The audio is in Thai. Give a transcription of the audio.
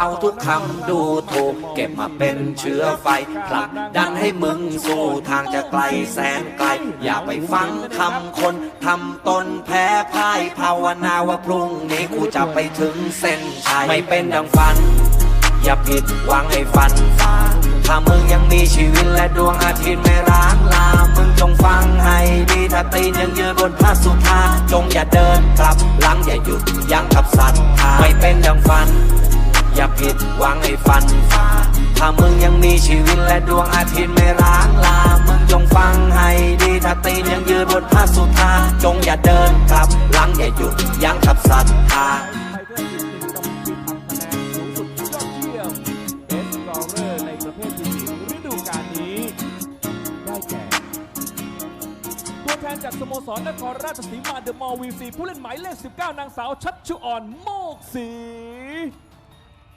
เอาทุกคำดูถูกเก็บมาเป็นเชื้อไฟผลักดันให้มึงสู้ทางจะไกลแสนไกล อย่าไปฟังคำคนทำตนแพ้พ่ายภาวนาว่าพรุ่งนี้กูจะไปถึงเส้นชัยไม่เป็นดังฝัน อย่าผิดหวังให้ฟันฝ่าถ้ามึงยังมีชีวิตและดวงอาทิตย์ไม่ร้างลา มึงจงฟังให้ดีถ้าตีนยังยืนบนพระสุธาจงอย่าเดินกลับหลัง ผิดหวังให้ฟันฝ่าถ้ามึงยังมีชีวิตและดวงอาทิตย์ไม่ร้างลา มึงจงฟังให้ดีถ้าตีนยังยืนบนพระสุธาจงอย่าเดินกลับหลังอย่าหยุดยั้งกับสัตว์ไทยเทพกิจกรรมที่ทำคะแนนสูงสุดยอดเยี่ยมเอสกร์เรอร์ในประเภททีมหญิงฤดูกาลนี้ได้แก่ตัวแทนจากสโมสรนครราชสีมาเดอะมอลล์วีซีผู้เล่นหมายเลข 19 นางสาวชัชชุออนโมกศิลป์